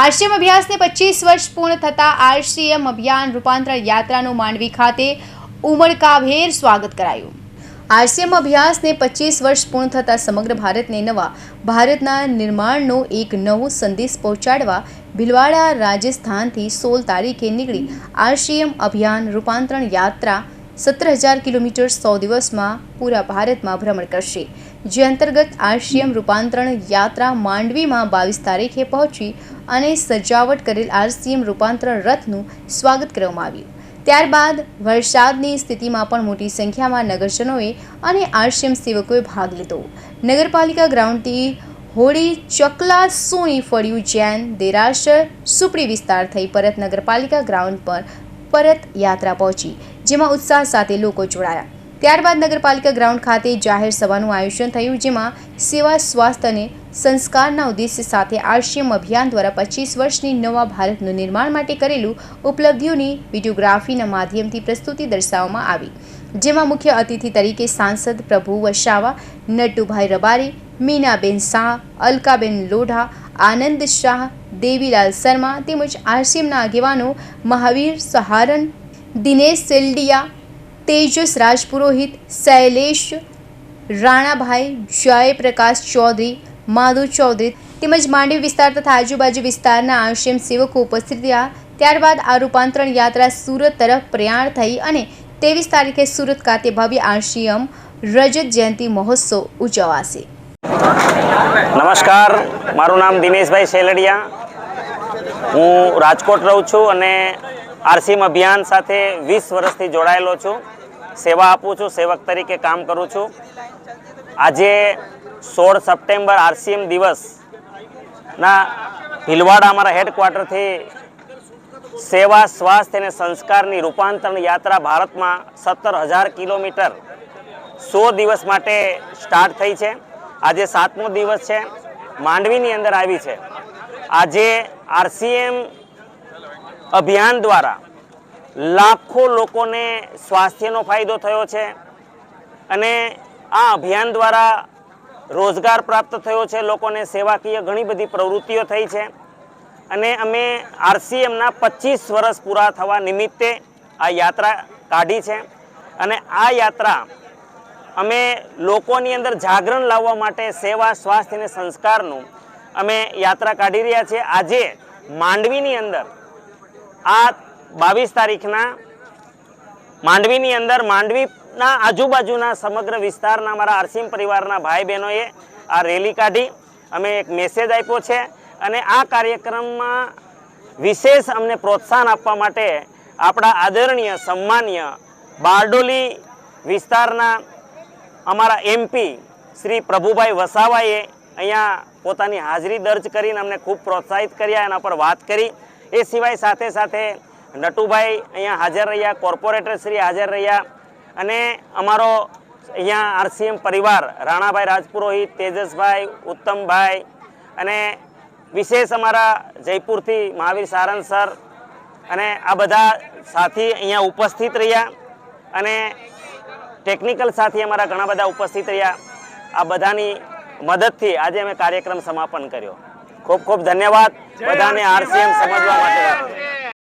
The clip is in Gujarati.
આરસીએમ અભ્યાસને પચીસ વર્ષ પૂર્ણ થતાં આરસીએમ અભિયાન રૂપાંતરણ યાત્રાનું માંડવી ખાતે ઉમળકાભેર સ્વાગત કરાયું. આરસીએમ અભ્યાસને પચીસ વર્ષ પૂર્ણ થતાં સમગ્ર ભારતને નવા ભારતના નિર્માણનો એક નવો સંદેશ પહોંચાડવા ભીલવાડા રાજસ્થાનથી સોળ તારીખે નીકળી આરસીએમ અભિયાન રૂપાંતરણ યાત્રા. સત્તર હજાર કિલોમીટર સો દિવસમાં પૂરા ભારતમાં ભ્રમણ કરશે. જે અંતર્ગત આરસીએમ રૂપાંતરણ યાત્રા માંડવીમાં બાવીસ તારીખે પહોંચી અને સજાવટ કરેલ આરસીએમ રૂપાંતરણ રથનું સ્વાગત કરવામાં આવ્યું. ત્યારબાદ વરસાદની સ્થિતિમાં પણ મોટી સંખ્યામાં નગરજનોએ અને આરસીએમ સેવકોએ ભાગ લીધો. નગરપાલિકા ગ્રાઉન્ડથી હોળી ચકલા સોની ફળ્યું જૈન, દેરાસર, સુપડી વિસ્તાર થઈ પરત નગરપાલિકા ગ્રાઉન્ડ પર પરત યાત્રા પહોંચી, જેમાં ઉત્સાહ સાથે લોકો જોડાયા. ત્યારબાદ નગરપાલિકા ગ્રાઉન્ડ ખાતે જાહેર સભાનું આયોજન થયું, જેમાં સેવા, સ્વાસ્થ્ય અને સંસ્કારના ઉદ્દેશ્ય સાથે આરસીએમ અભિયાન દ્વારા પચીસ વર્ષની નવા ભારતનું નિર્માણ માટે કરેલું ઉપલબ્ધિઓની વિડીયોગ્રાફીના માધ્યમથી પ્રસ્તુતિ દર્શાવવામાં આવી. જેમાં મુખ્ય અતિથિ તરીકે સાંસદ પ્રભુ વસાવા, નટુભાઈ રબારી, મીનાબેન શાહ, અલકાબેન લોઢા, આનંદ શાહ, દેવીલાલ શર્મા તેમજ આરસીએમના આગેવાનો મહાવીર સહારન, દિનેશ સેલડિયા તેજસ રાજપુરોહિત, શૈલેષ રાણાભાઈ, જયપ્રકાશ ચૌધરી, માધુ ચૌધરી તેમજ માંડવી વિસ્તાર તથા આજુબાજુ વિસ્તારના આશ્રમ સેવકો ઉપસ્થિત રહ્યા. ત્યારબાદ આ રૂપાંતરણ યાત્રા સુરત તરફ પ્રયાણ થઈ અને ત્રેવીસ તારીખે સુરત ખાતે ભવ્ય આશ્રમ રજત જયંતિ મહોત્સવ ઉજવાશે. નમસ્કાર. મારું નામ દિનેશભાઈ શેલડિયા. હું રાજકોટ રહું છું અને આરસીમ અભિયાન સાથે વીસ વર્ષથી જોડાયેલો છું. સેવા આપું છું, સેવક તરીકે કામ કરું છું. આજે સોળ સપ્ટેમ્બર આરસીએમ દિવસના ભીલવાડા અમારા હેડક્વાર્ટરથી સેવા, સ્વાસ્થ્ય અને સંસ્કારની રૂપાંતરણ યાત્રા ભારતમાં સત્તર હજાર કિલોમીટર સો દિવસ માટે સ્ટાર્ટ થઈ છે. આજે સાતમો દિવસ છે. માંડવીની અંદર આવી છે. આજે આરસીએમ અભિયાન દ્વારા લાખો લોકોને સ્વાસ્થ્યનો ફાયદો થયો છે અને આ અભિયાન દ્વારા રોજગાર પ્રાપ્ત થયો છે, લોકોને સેવાકીય ઘણી બધી પ્રવૃત્તિઓ થઈ છે અને અમે આરસીએમના પચીસ વર્ષ પૂરા થવા નિમિત્તે આ યાત્રા કાઢી છે અને આ યાત્રા અમે લોકોની અંદર જાગરણ લાવવા માટે સેવા, સ્વાસ્થ્ય અને સંસ્કારનું અમે યાત્રા કાઢી રહ્યા છીએ. આજે માંડવીની અંદર. આ બાવીસ તારીખના માંડવીની અંદર માંડવીના આજુબાજુના સમગ્ર વિસ્તારના અમારા આરસીમ પરિવારના ભાઈ બહેનોએ આ રેલી કાઢી. અમે એક મેસેજ આપ્યો છે અને આ કાર્યક્રમમાં વિશેષ અમને પ્રોત્સાહન આપવા માટે આપણા આદરણીય, સન્માનીય બારડોલી વિસ્તારના અમારા એમપી શ્રી પ્રભુભાઈ વસાવાએ અહીંયા પોતાની હાજરી દર્જ કરીને અમને ખૂબ પ્રોત્સાહિત કર્યા, એના પર વાત કરી. એ સિવાય સાથે સાથે નટુભાઈ અહીંયા હાજર રહ્યા, કોર્પોરેટર શ્રી હાજર રહ્યા અને અમારો અહીંયા આરસીએમ પરિવાર, રાણાભાઈ રાજપુરોહિત, તેજસભાઈ, ઉત્તમભાઈ અને વિશેષ અમારા જયપુરથી મહાવીર સારંગ સર અને આ બધા સાથી અહીંયા ઉપસ્થિત રહ્યા અને ટેકનિકલ સાથી અમારા ઘણા બધા ઉપસ્થિત રહ્યા. આ બધાની મદદથી આજે અમે કાર્યક્રમ સમાપન કર્યો. ખૂબ ખૂબ ધન્યવાદ. બધાને આરસીએમ સમજવા માટે